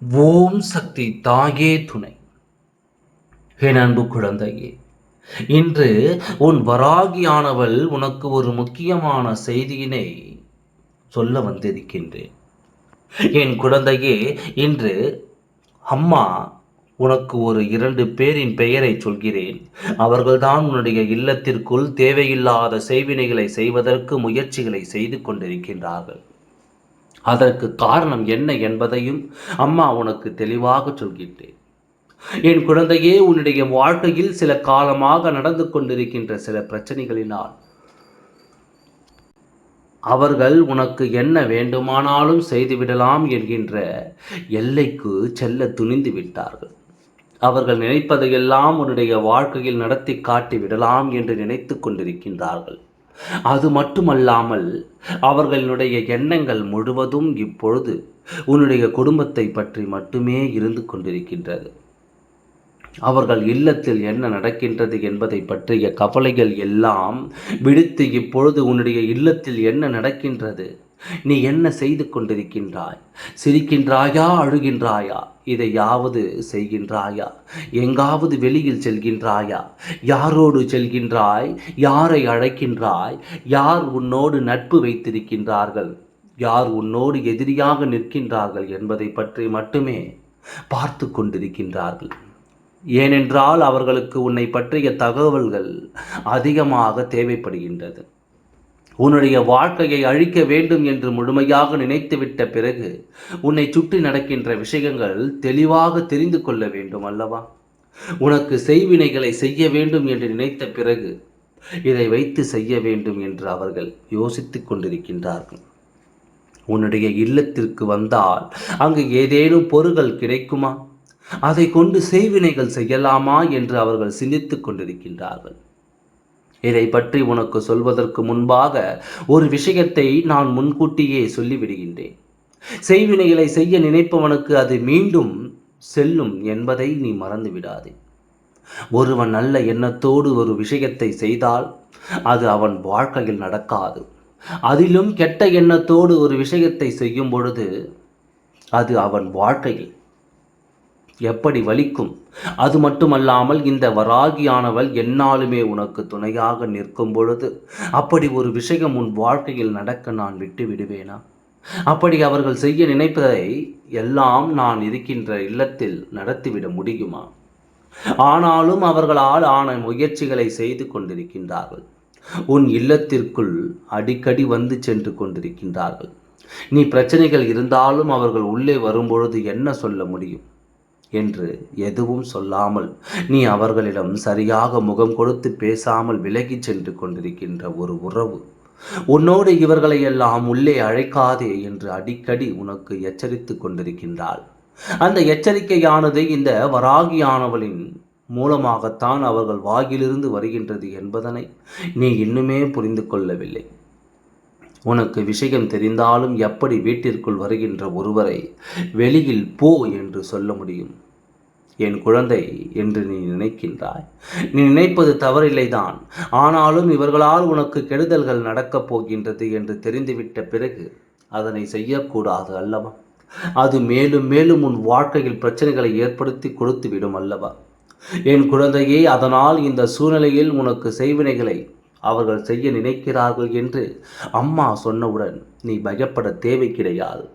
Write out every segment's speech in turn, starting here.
ஓம் சக்தி தாயே துணை. என் அன்பு குழந்தையே இன்று உன் வராகியானவள் உனக்கு ஒரு முக்கியமான செய்தியினை சொல்ல வந்திருக்கின்றேன். என் குழந்தையே இன்று அம்மா உனக்கு ஒரு இரண்டு பேரின் பெயரை சொல்கிறேன். அவர்கள்தான் உன்னுடைய இல்லத்திற்குள் தேவையில்லாத செய்வினைகளை செய்வதற்கு முயற்சிகளை செய்து கொண்டிருக்கின்றார்கள். அதற்கு காரணம் என்ன என்பதையும் அம்மா உனக்கு தெளிவாக சொல்கின்றேன். என் குழந்தையே உன்னுடைய வாழ்க்கையில் சில காலமாக நடந்து கொண்டிருக்கின்ற சில பிரச்சனைகளினால் அவர்கள் உனக்கு என்ன வேண்டுமானாலும் செய்துவிடலாம் என்கின்ற எல்லைக்கு செல்ல துணிந்து விட்டார்கள். அவர்கள் நினைப்பதையெல்லாம் உன்னுடைய வாழ்க்கையில் நடத்தி காட்டி விடலாம் என்று நினைத்து கொண்டிருக்கின்றார்கள். அது மட்டுமல்லாமல் அவர்களுடைய எண்ணங்கள் முழுவதும் இப்பொழுது உன்னுடைய குடும்பத்தை பற்றி மட்டுமே இருந்து கொண்டிருக்கின்றது. அவர்கள் இல்லத்தில் என்ன நடக்கின்றது என்பதை பற்றிய கவலைகள் எல்லாம் விடுத்து இப்பொழுது உன்னுடைய இல்லத்தில் என்ன நடக்கின்றது? நீ என்ன செய்து கொண்டிருக்கின்றாய்? சிரிக்கின்றாயா? அழுகின்றாயா? இதையாவது செய்கின்றாயா? எங்காவது வெளியில் செல்கின்றாயா? யாரோடு செல்கின்றாய்? யாரை அழைக்கின்றாய்? யார் உன்னோடு நட்பு வைத்திருக்கின்றார்கள்? யார் உன்னோடு எதிரியாக நிற்கின்றார்கள் என்பதை பற்றி மட்டுமே பார்த்து கொண்டிருக்கின்றார்கள். ஏனென்றால் அவர்களுக்கு உன்னை பற்றிய தகவல்கள் அதிகமாக தேவைப்படுகின்றது. உன்னுடைய வாழ்க்கையை அழிக்க வேண்டும் என்று முழுமையாக நினைத்துவிட்ட பிறகு உன்னை சுற்றி நடக்கின்ற விஷயங்கள் தெளிவாக தெரிந்து கொள்ள வேண்டும் அல்லவா? உனக்கு செய்வினைகளை செய்ய வேண்டும் என்று நினைத்த பிறகு இதை வைத்து செய்ய வேண்டும் என்று அவர்கள் யோசித்துக் கொண்டிருக்கின்றார்கள். உன்னுடைய இல்லத்திற்கு வந்தால் அங்கு ஏதேனும் பொருள்கள் கிடைக்குமா? அதை கொண்டு செய்வினைகள் செய்யலாமா என்று அவர்கள் சிந்தித்துக் கொண்டிருக்கின்றார்கள். இதை பற்றி உனக்கு சொல்வதற்கு முன்பாக ஒரு விஷயத்தை நான் முன்கூட்டியே சொல்லிவிடுகின்றேன். செய்வினைகளை செய்ய நினைப்பவனுக்கு அது மீண்டும் செல்லும் என்பதை நீ மறந்து விடாதே ஒருவன் நல்ல எண்ணத்தோடு ஒரு விஷயத்தை செய்தால் அது அவன் வாழ்க்கையில் நடக்காது. அதிலும் கெட்ட எண்ணத்தோடு ஒரு விஷயத்தை செய்யும் பொழுது அது அவன் வாழ்க்கையில் எப்படி வலிக்கும் அது மட்டுமல்லாமல் இந்த வராகியானவள் என்னாலுமே உனக்கு துணையாக நிற்கும் பொழுது அப்படி ஒரு விஷயம் உன் வாழ்க்கையில் நடக்க நான் விட்டு விடுவேனா? அப்படி அவர்கள் செய்ய நினைப்பதை எல்லாம் நான் இருக்கின்ற இல்லத்தில் நடத்திவிட முடியுமா? ஆனாலும் அவர்களால் ஆன முயற்சிகளை செய்து கொண்டிருக்கின்றார்கள். உன் இல்லத்திற்குள் அடிக்கடி வந்து சென்று கொண்டிருக்கின்றார்கள். நீ பிரச்சனைகள் இருந்தாலும் அவர்கள் உள்ளே வரும்பொழுது என்ன சொல்ல முடியும்? என்று எதுவும் சொல்லாமல் நீ அவர்களிடம் சரியாக முகம் கொடுத்து பேசாமல் விலகிச் சென்று கொண்டிருக்கின்ற ஒரு உறவு. உன்னோடு இவர்களை எல்லாம் உள்ளே அழைக்காதே என்று அடிக்கடி உனக்கு எச்சரித்து கொண்டிருக்கின்றாள். அந்த எச்சரிக்கையானது இந்த வராகியானவளின் மூலமாகத்தான் அவர்கள் வாயிலிருந்து வருகின்றது என்பதனை நீ இன்னுமே புரிந்து கொள்ளவில்லை. உனக்கு விஷயம் தெரிந்தாலும் எப்படி வீட்டிற்குள் வருகின்ற ஒருவரை வெளியில் போ என்று சொல்ல முடியும்? என் குழந்தை என்று நீ நினைக்கின்றாய். நீ நினைப்பது தவறில்லைதான். ஆனாலும் இவர்களால் உனக்கு கெடுதல்கள் நடக்கப் போகின்றது என்று தெரிந்துவிட்ட பிறகு அதனை செய்யக்கூடாது அல்லவா? அது மேலும் மேலும் உன் வாழ்க்கையில் பிரச்சனைகளை ஏற்படுத்தி கொடுத்து விடும் அல்லவா? என் குழந்தையே அதனால் இந்த சூழ்நிலையில் உனக்கு செய்வினைகளை அவர்கள் செய்ய நினைக்கிறார்கள் என்று அம்மா சொன்னவுடன் நீ பயப்பட தேவை கிடையாது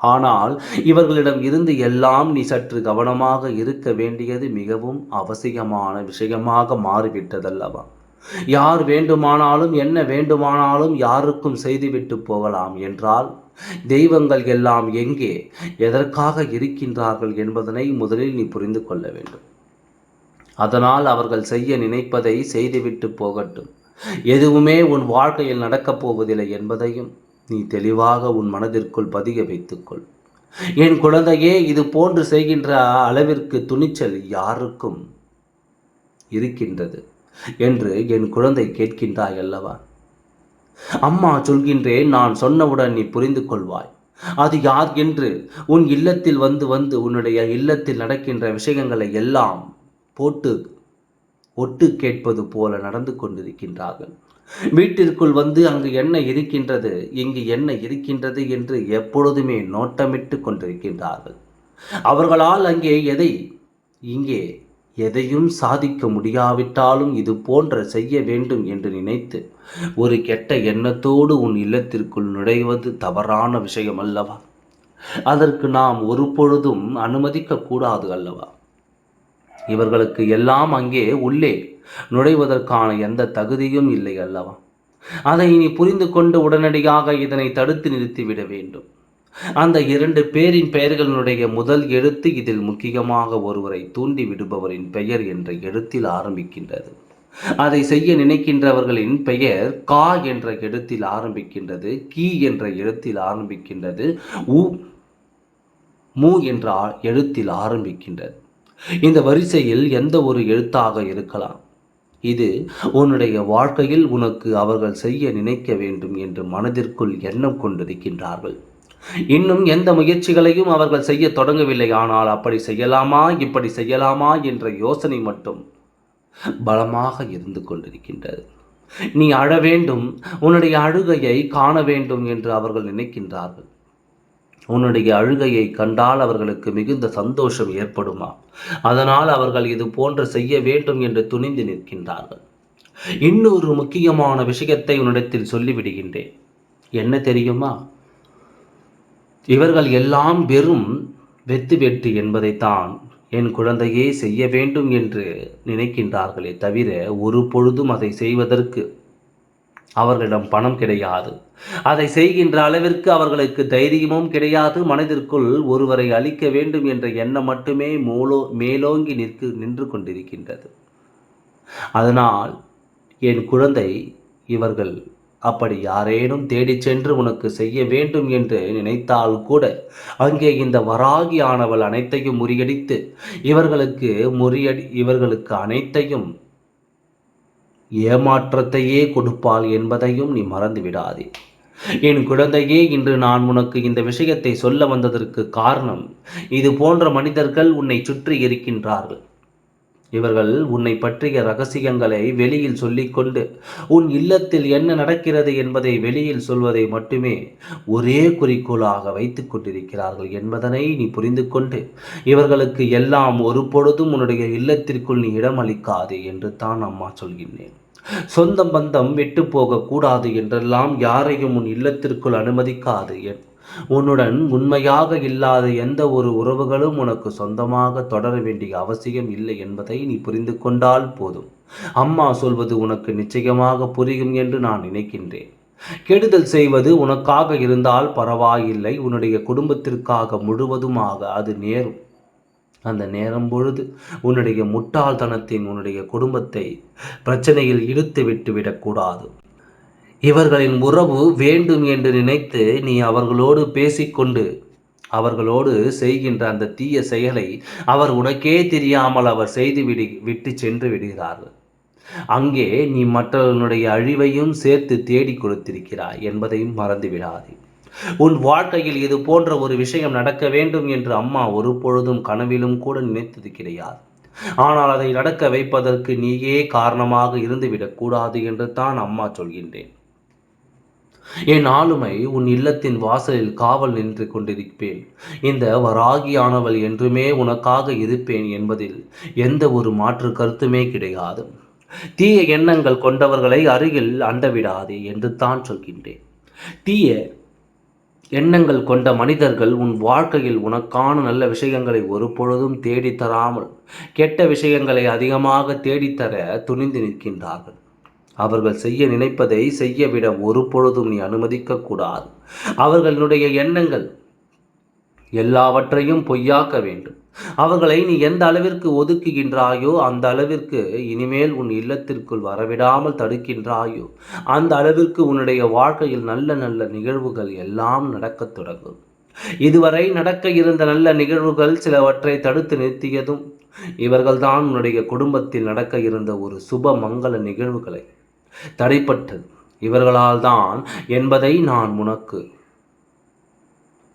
ஆனால் இவர்களிடம் இருந்து எல்லாம் நீ சற்று கவனமாக இருக்க வேண்டியது மிகவும் அவசியமான விஷயமாக மாறிவிட்டதல்லவா? யார் வேண்டுமானாலும் என்ன வேண்டுமானாலும் யாருக்கும் செய்துவிட்டு போகலாம் என்றால் தெய்வங்கள் எல்லாம் எங்கே எதற்காக இருக்கின்றார்கள் என்பதனை முதலில் நீ புரிந்து கொள்ள வேண்டும். அதனால் அவர்கள் செய்ய நினைப்பதை செய்துவிட்டு போகட்டும். எதுவுமே உன் வாழ்க்கையில் நடக்கப் போவதில்லை என்பதையும் நீ தெளிவாக உன் மனதிற்குள் பதிய வைத்துக்கொள். என் குழந்தையே இது போன்று செய்கின்ற அளவிற்கு துணிச்சல் யாருக்கும் இருக்கின்றது என்று என் குழந்தை கேட்கின்றாய் அல்லவா? அம்மா சொல்கின்றேன் நான் சொன்னவுடன் நீ புரிந்து கொள்வாய். அது யார் என்று உன் இல்லத்தில் வந்து வந்து உன்னுடைய இல்லத்தில் நடக்கின்ற விஷயங்களை எல்லாம் போட்டு ஒட்டு கேட்பது போல நடந்து கொண்டிருக்கின்றார்கள். வீட்டிற்குள் வந்து அங்கு என்ன இருக்கின்றது இங்கு என்ன இருக்கின்றது என்று எப்பொழுதுமே நோட்டமிட்டு கொண்டிருக்கின்றார்கள். அவர்களால் அங்கே எதை இங்கே எதையும் சாதிக்க முடியாவிட்டாலும் இது போன்ற செய்ய வேண்டும் என்று நினைத்து ஒரு கெட்ட எண்ணத்தோடு உன் இல்லத்திற்குள் நுழைவது தவறான விஷயம் அல்லவா? அதற்கு நாம் ஒரு பொழுதும் அனுமதிக்க கூடாது அல்லவா? இவர்களுக்கு எல்லாம் அங்கே உள்ளே நுழைவதற்கான எந்த தகுதியும் இல்லை அல்லவா? அதை நீ புரிந்து கொண்டு உடனடியாக இதனை தடுத்து நிறுத்திவிட வேண்டும். அந்த இரண்டு பேரின் பெயர்களினுடைய முதல் எழுத்து இதில் முக்கியமாக ஒருவரை தூண்டி விடுபவரின் பெயர் என்ற எழுத்தில் ஆரம்பிக்கின்றது. அதை செய்ய நினைக்கின்றவர்களின் பெயர் கா என்ற எழுத்தில் ஆரம்பிக்கின்றது கி என்ற எழுத்தில் ஆரம்பிக்கின்றது உ மு என்ற எழுத்தில் ஆரம்பிக்கின்றது. இந்த வரிசையில் எந்த ஒரு எழுத்தாக இருக்கலாம். இது உன்னுடைய வாழ்க்கையில் உனக்கு அவர்கள் செய்ய நினைக்க வேண்டும் என்று மனதிற்குள் எண்ணம் கொண்டிருக்கின்றார்கள். இன்னும் எந்த முயற்சிகளையும் அவர்கள் செய்ய தொடங்கவில்லை. ஆனால் அப்படி செய்யலாமா? இப்படி செய்யலாமா? என்ற யோசனை மட்டும் பலமாக இருந்து கொண்டிருக்கின்றது. நீ அழ வேண்டும். உன்னுடைய அழுகையை காண வேண்டும் என்று அவர்கள் நினைக்கின்றார்கள். உன்னுடைய அழுகையை கண்டால் அவர்களுக்கு மிகுந்த சந்தோஷம் ஏற்படுமா? அதனால் அவர்கள் இது போன்று செய்ய வேண்டும் என்று துணிந்து நிற்கின்றார்கள். இன்னொரு முக்கியமான விஷயத்தை உன்னிடத்தில் சொல்லிவிடுகின்றேன். என்ன தெரியுமா? இவர்கள் எல்லாம் வெறும் வெத்து வெட்டு என்பதைத்தான் என் குழந்தையே செய்ய வேண்டும் என்று நினைக்கின்றார்களே தவிர ஒரு பொழுதும் அதை செய்வதற்கு அவர்களிடம் பணம் கிடையாது. அதை செய்கின்ற அளவிற்கு அவர்களுக்கு தைரியமும் கிடையாது. மனதிற்குள் ஒருவரை அழிக்க வேண்டும் என்ற எண்ணம் மட்டுமே மூலோ மேலோங்கி நிற்கு நின்று கொண்டிருக்கின்றது. அதனால் என் குழந்தை இவர்கள் அப்படி யாரேனும் தேடிச் சென்று உனக்கு செய்ய வேண்டும் என்று நினைத்தால் கூட அங்கே இந்த வராகியானவள் அனைத்தையும் முறியடித்து இவர்களுக்கு முறியடி இவர்களுக்கு அனைத்தையும் ஏமாற்றத்தையே கொடுப்பாள் என்பதையும் நீ மறந்து விடாதே என் குழந்தையே இன்று நான் உனக்கு இந்த விஷயத்தை சொல்ல வந்ததற்கு காரணம் இது போன்ற மனிதர்கள் உன்னை சுற்றி இருக்கின்றார்கள். இவர்கள் உன்னை பற்றிய ரகசியங்களை வெளியில் சொல்லிக்கொண்டு உன் இல்லத்தில் என்ன நடக்கிறது என்பதை வெளியில் சொல்வதை மட்டுமே ஒரே குறிக்கோளாக வைத்துக் கொண்டிருக்கிறார்கள் என்பதனை நீ புரிந்து கொண்டு இவர்களுக்கு எல்லாம் ஒரு பொழுதும் உன்னுடைய இல்லத்திற்குள் நீ இடம் என்று தான் அம்மா சொல்கின்றேன். சொந்தம் பந்தம் விட்டு போகக்கூடாது என்றெல்லாம் யாரையும் உன் இல்லத்திற்குள் அனுமதிக்காது என் உன்னுடன் உண்மையாக இல்லாத எந்த ஒரு உறவுகளும் உனக்கு சொந்தமாக தொடர வேண்டிய அவசியம் இல்லை என்பதை நீ புரிந்து கொண்டால் போதும். அம்மா சொல்வது உனக்கு நிச்சயமாக புரியும் என்று நான் நினைக்கின்றேன். கெடுதல் செய்வது உனக்காக இருந்தால் பரவாயில்லை உன்னுடைய குடும்பத்திற்காக முழுவதுமாக அது நேரும். அந்த நேரம் பொழுது உன்னுடைய முட்டாள்தனத்தின் உன்னுடைய குடும்பத்தை பிரச்சனையில் இழுத்து விட்டு விடக்கூடாது. இவர்களின் உறவு வேண்டும் என்று நினைத்து நீ அவர்களோடு பேசிக்கொண்டு அவர்களோடு செய்கின்ற அந்த தீய செயலை அவர் உனக்கே தெரியாமல் அவர் செய்து விடு விட்டு சென்று விடுகிறார்கள். அங்கே நீ மற்றவர்களுடைய அழிவையும் சேர்த்து தேடி கொடுத்திருக்கிறாய் என்பதையும் மறந்து விடாதே. உன் வாழ்க்கையில் இது போன்ற ஒரு விஷயம் நடக்க வேண்டும் என்று அம்மா ஒரு பொழுதும் கனவிலும் கூட நினைத்தது கிடையாது. ஆனால் அதை நடக்க வைப்பதற்கு நீயே காரணமாக இருந்துவிடக்கூடாது என்று தான் அம்மா சொல்கின்றேன். என் ஆளுமை உன் இல்லத்தின் வாசலில் காவல் நின்று கொண்டிருப்பேன். இந்த வராகியானவள் என்றுமே உனக்காக இருப்பேன் என்பதில் எந்த ஒரு மாற்று கருத்துமே கிடையாது. தீய எண்ணங்கள் கொண்டவர்களை அருகில் அண்டவிடாதே என்று தான் சொல்கின்றேன். தீய எண்ணங்கள் கொண்ட மனிதர்கள் உன் வாழ்க்கையில் உனக்கான நல்ல விஷயங்களை ஒரு பொழுதும் தேடித்தராமல் கெட்ட விஷயங்களை அதிகமாக தேடித்தர துணிந்து நிற்கின்றார்கள். அவர்கள் செய்ய நினைப்பதை செய்யவிட ஒரு பொழுதும் நீ அனுமதிக்க கூடாது. அவர்களுடைய எண்ணங்கள் எல்லாவற்றையும் பொய்யாக்க வேண்டும். அவர்களை நீ எந்த அளவிற்கு ஒதுக்குகின்றாயோ அந்த அளவிற்கு இனிமேல் உன் இல்லத்திற்குள் வரவிடாமல் தடுக்கின்றாயோ அந்த அளவிற்கு உன்னுடைய வாழ்க்கையில் நல்ல நல்ல நிகழ்வுகள் எல்லாம் நடக்கத் தொடங்கும். இதுவரை நடக்க இருந்த நல்ல நிகழ்வுகள் சிலவற்றை தடுத்து நிறுத்தியதும் இவர்கள்தான் உன்னுடைய குடும்பத்தில் நடக்க இருந்த ஒரு சுப மங்கள நிகழ்வுகளை தடைப்பட்டது. இவர்களால் தான் என்பதை நான் உனக்கு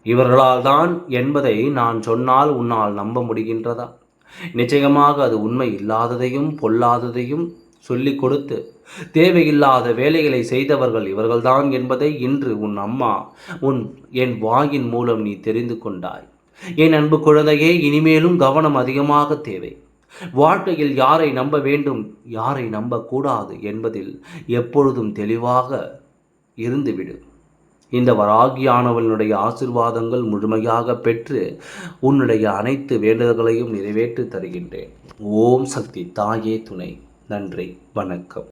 இவர்களால் தான் என்பதை நான் சொன்னால் உன்னால் நம்ப முடிகின்றதா? நிச்சயமாக அது உண்மை இல்லாததையும் பொல்லாததையும் சொல்லிக் கொடுத்து தேவையில்லாத வேலைகளை செய்தவர்கள் இவர்கள்தான் என்பதை இன்று உன் அம்மா உன் என் வாயின் மூலம் நீ தெரிந்து கொண்டாய். என் அன்பு குழந்தையே இனிமேலும் கவனம் அதிகமாக தேவை. வாழ்க்கையில் யாரை நம்ப வேண்டும் யாரை நம்பக்கூடாது என்பதில் எப்பொழுதும் தெளிவாக இருந்துவிடு. இந்த வராகியானவனுடைய ஆசிர்வாதங்கள் முழுமையாக பெற்று உன்னுடைய அனைத்து வேண்டுதல்களையும் நிறைவேற்றி தருகின்றேன். ஓம் சக்தி தாயே துணை. நன்றி வணக்கம்.